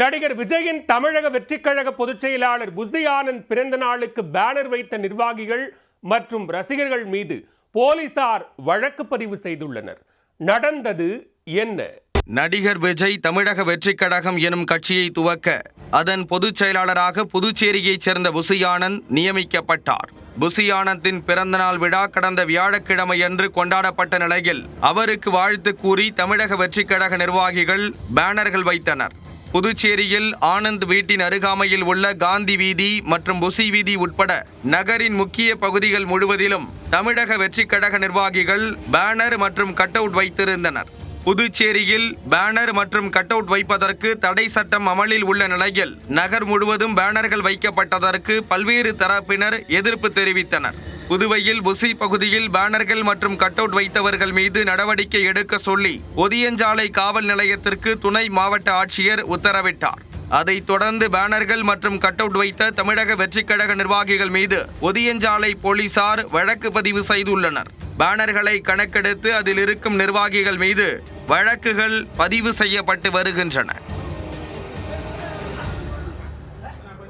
நடிகர் விஜயின் தமிழக வெற்றிக்கழக பொதுச் செயலாளர் புசி ஆனந்த் பிறந்த நாளுக்கு பேனர் வைத்த நிர்வாகிகள் மற்றும் ரசிகர்கள் மீது போலீசார் வழக்கு பதிவு செய்துள்ளனர். நடந்தது என்ன? நடிகர் விஜய் தமிழக வெற்றிக் கழகம் எனும் கட்சியை துவக்க அதன் பொதுச் செயலாளராக புதுச்சேரியைச் சேர்ந்த புசியானந்த் நியமிக்கப்பட்டார். புசியானந்தின் பிறந்தநாள் விழா கடந்த வியாழக்கிழமையன்று கொண்டாடப்பட்ட நிலையில் அவருக்கு வாழ்த்து கூறி தமிழக வெற்றிக் கழக நிர்வாகிகள் பேனர்கள் வைத்தனர். புதுச்சேரியில் ஆனந்த் வீட்டின் அருகாமையில் உள்ள காந்தி வீதி மற்றும் புசி வீதி உட்பட நகரின் முக்கிய பகுதிகள் முழுவதிலும் தமிழக வெற்றிக் கழக நிர்வாகிகள் பேனர் மற்றும் கட் அவுட் வைத்திருந்தனர். புதுச்சேரியில் பேனர் மற்றும் கட் அவுட் வைப்பதற்கு தடை சட்டம் அமலில் உள்ள நிலையில் நகர் முழுவதும் பேனர்கள் வைக்கப்பட்டதற்கு பல்வேறு தரப்பினர் எதிர்ப்பு தெரிவித்தனர். புதுவையில் புசி பகுதியில் பேனர்கள் மற்றும் கட் அவுட் வைத்தவர்கள் மீது நடவடிக்கை எடுக்க சொல்லி ஒதியஞ்சாலை காவல் நிலையத்திற்கு துணை மாவட்ட ஆட்சியர் உத்தரவிட்டார். அதைத் தொடர்ந்து பேனர்கள் மற்றும் கட் அவுட் வைத்த தமிழக வெற்றிக்கழக நிர்வாகிகள் மீது ஒதியஞ்சாலை போலீசார் வழக்கு பதிவு செய்துள்ளனர். பேனர்களை கணக்கெடுத்து அதில் இருக்கும் நிர்வாகிகள் மீது வழக்குகள் பதிவு செய்யப்பட்டு வருகின்றன.